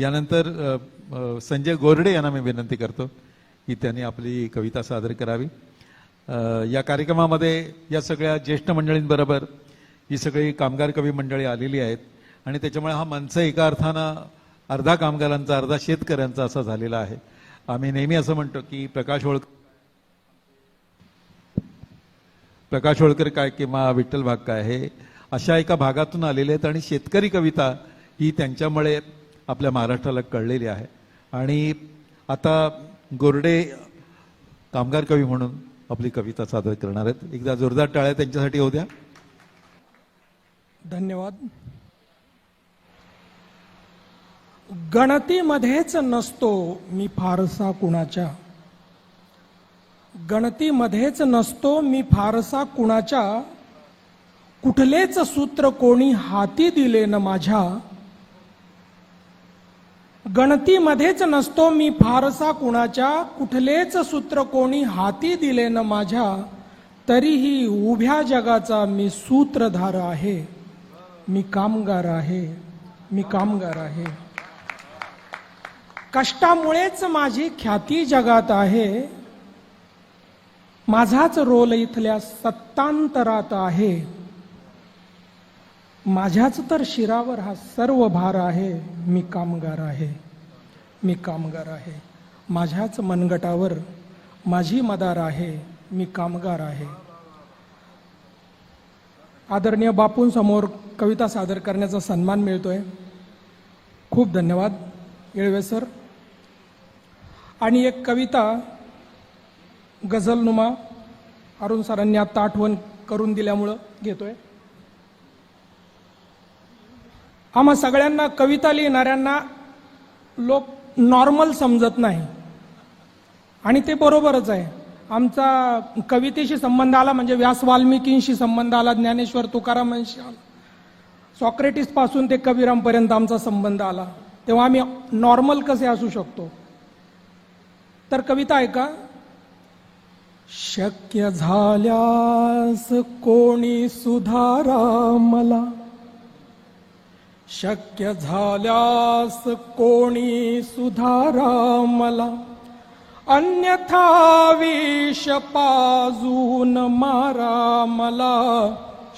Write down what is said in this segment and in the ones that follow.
यानंतर संजय गोरडे यांना मी विनंती करतो की त्यांनी आपली कविता सादर करावी. या कार्यक्रमामध्ये या सगळ्या ज्येष्ठ मंडळींबरोबर ही सगळी कामगार कवी मंडळी आलेली आहेत आणि त्याच्यामुळे हा मंच एका अर्थानं अर्धा कामगारांचा अर्धा शेतकऱ्यांचा असा झालेला आहे. आम्ही नेहमी असं म्हणतो की प्रकाश होळकर प्रकाश होळकर काय किंवा विठ्ठल भाग काय हे अशा एका भागातून आलेले आहेत आणि शेतकरी कविता ही त्यांच्यामुळे आपल्या महाराष्ट्राला कळलेली आहे. आणि आता गोरडे कामगार कवी म्हणून आपली कविता सादर करणार आहेत. एकदा जोरदार टाळ्या त्यांच्यासाठी होऊ द्या. धन्यवाद. गणतीमध्येच नसतो मी फारसा कुणाच्या. गणतीमध्येच नसतो मी फारसा कुणाच्या. कुठलेच सूत्र कोणी हाती दिले न माझ्या. गणतीमध्येच नसतो मी फारसा कुणाच्या कुठलेच सूत्र कोणी हाती दिले न माझ्या तरीही उभ्या जगाचा मी सूत्रधार आहे. मी कामगार आहे. मी कामगार आहे. कष्टामुळेच माझी ख्याती जगात आहे. माझाच रोल इथल्या सत्तांतरात आहे. माझ्याच तर शिरावर हा सर्व भार आहे. मी कामगार आहे. मी कामगार आहे. माझ्याच मनगटावर माझी मदार आहे. मी कामगार आहे. आदरणीय बापूंसमोर कविता सादर करण्याचा सन्मान मिळतोय. खूप धन्यवाद. येळवे सर. आणि एक कविता गझलनुमा अरुण सरांनी आता आठवण करून दिल्यामुळं घेतोय. आम्हा सगळ्यांना कविता लिहिणाऱ्यांना लोक नॉर्मल समजत नाही. आणि ते बरोबरच आहे. आमचा कवितेशी संबंध आला म्हणजे व्यास वाल्मिकींशी संबंध आला ज्ञानेश्वर तुकारामांशी आला. सॉक्रेटिसपासून ते कवीरामपर्यंत आमचा संबंध आला. तेव्हा आम्ही नॉर्मल कसे असू शकतो? तर कविता ऐका. शक्य झाल्यास कोणी सुधारा मला. शक्य झाल्यास कोणी सुधारा मला. अन्यथा विष पाजून मारा मला.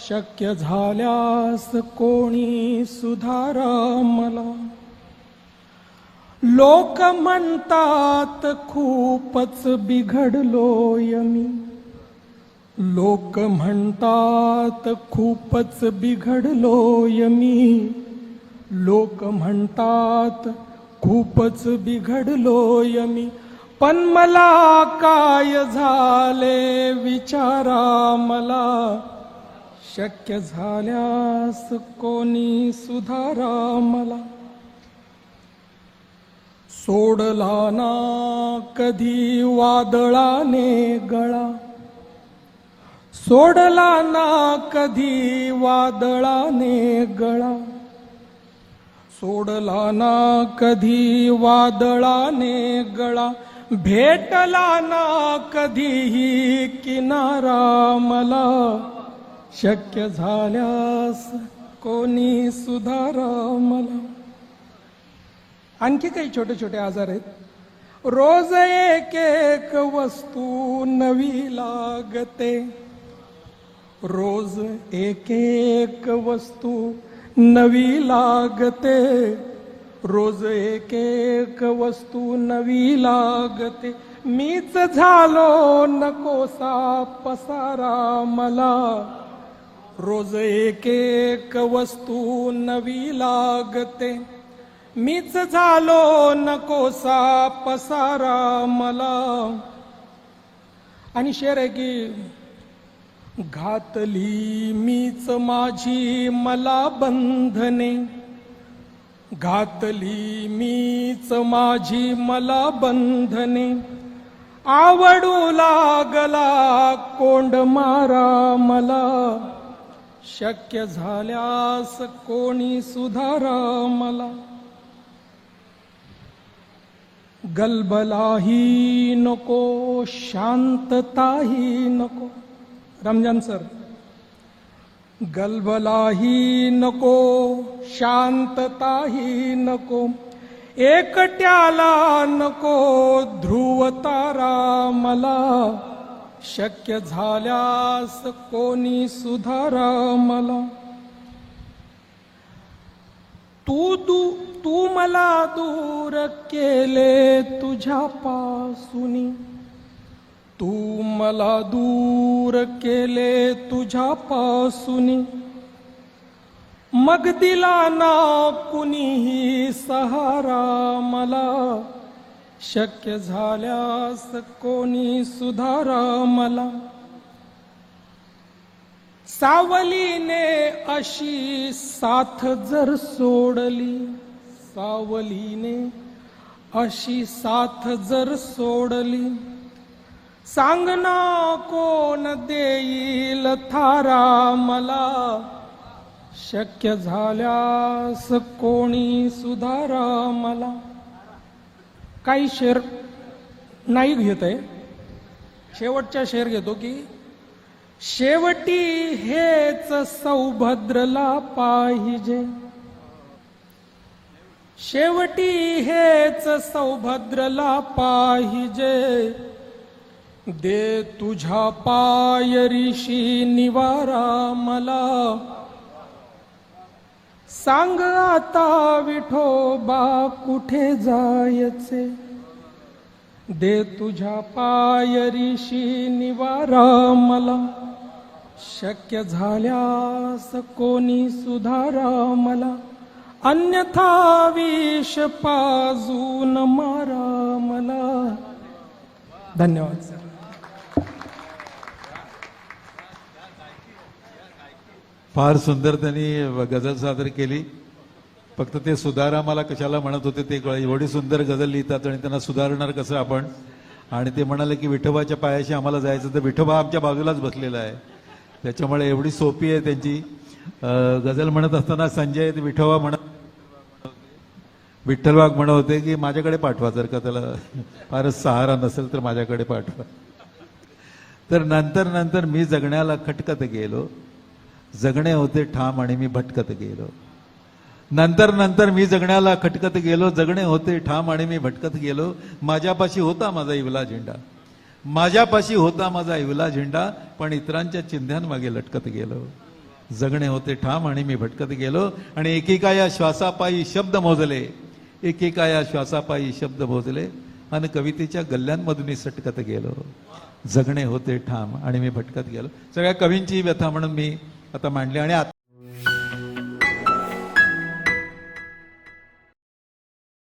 शक्य झाल्यास कोणी सुधारा मला. लोक म्हणतात खूपच बिघडलोय मी. लोक म्हणतात खूपच बिघडलोय मी. लोक म्हणतात खूपच बिघडलोय मी. पण मला काय झाले विचारा मला. शक्य झाल्यास कोणी सुधारा मला. सोडला ना कधी वादळाने गळा. सोडला ना कधी वादळाने गळा. सोडला ना कधी वादळाने गळा भेटला ना कधीही किनारा मला. शक्य झाल्यास कोणी सुधारा मला. आणखी काही छोटे छोटे आजार आहेत. रोज एक एक वस्तू नवी लागते. रोज एक एक वस्तू नवी लागते. रोज एक एक वस्तू नवी लागते. मीच झालो नकोसा पसारा मला. रोज एक एक वस्तू नवी लागते. मीच झालो नकोसा पसारा मला. आणि शेर आहे की घातली मीच माझी मला बंधने. घातली मीच माझी मला बंधने. आवडू लागला कोंड मारा मला. शक्य झाल्यास कोणी सुधारा मला. गलबलाही नको शांतताही नको. रमजान सर गलबलाही नको शांतताही नको एकट्याला नको ध्रुव तारा मला शक्य झाल्यास कोणी सुधारा मला. तू दू तू मला दूर केले तुझ्यापासून. तू मला दूर केले तुझ्यापासून. मग दिला ना कुणीही सहारा मला. शक्य झाल्यास कोणी सुधारा मला. सावलीने अशी साथ जर सोडली सावलीने अशी साथ जर सोडली सांगना कोण देईल थारा मला? शक्य झाल्यास कोणी सुधारा मला? काही शेर नाही घेत आहे. शेवटच्या शेर घेतो की शेवटी हेच सौभद्रला पाहिजे. शेवटी हेच सौभद्रला पाहिजे. दे तुझ्या पायरीशी निवारा मला. सांग आता विठोबा कुठे जायचे? दे तुझ्या पायरीशी निवारा मला. शक्य झाल्यास कोणी सुधारा मला. अन्यथा विष पाजून मारा मला. धन्यवाद सर फार सुंदर त्यांनी गझल सादर केली. फक्त ते सुधारा मला कशाला म्हणत होते ते कळ एवढी सुंदर गझल लिहितात आणि त्यांना सुधारणार कसं आपण? आणि ते म्हणाले की विठोबाच्या पायाशी आम्हाला जायचं तर विठोबा आमच्या बाजूलाच बसलेला आहे. त्याच्यामुळे एवढी सोपी आहे त्यांची. गझल म्हणत असताना संजय विठोबा म्हणत विठ्ठलबाग म्हणत होते की माझ्याकडे पाठवा जर का त्याला. फारच सहारा नसेल तर माझ्याकडे पाठवा. तर नंतर नंतर मी जगण्याला खटकत गेलो. जगणे होते ठाम आणि मी भटकत गेलो. नंतर नंतर मी जगण्याला खटकत गेलो जगणे होते ठाम आणि मी भटकत गेलो. माझ्यापाशी होता माझा इवला झेंडा. माझ्यापाशी होता माझा इवला झेंडा पण इतरांच्या चिन्ह्यांमागे लटकत गेलो. जगणे होते ठाम आणि मी भटकत गेलो. आणि एकेका या श्वासापायी शब्द मोजले. एकेका या श्वासापायी शब्द मोजले आणि कवितेच्या गल्ल्यांमधून सटकत गेलो. जगणे होते ठाम आणि मी भटकत गेलो. सगळ्या कवींची व्यथा म्हणून मी आता मांडली आणि आता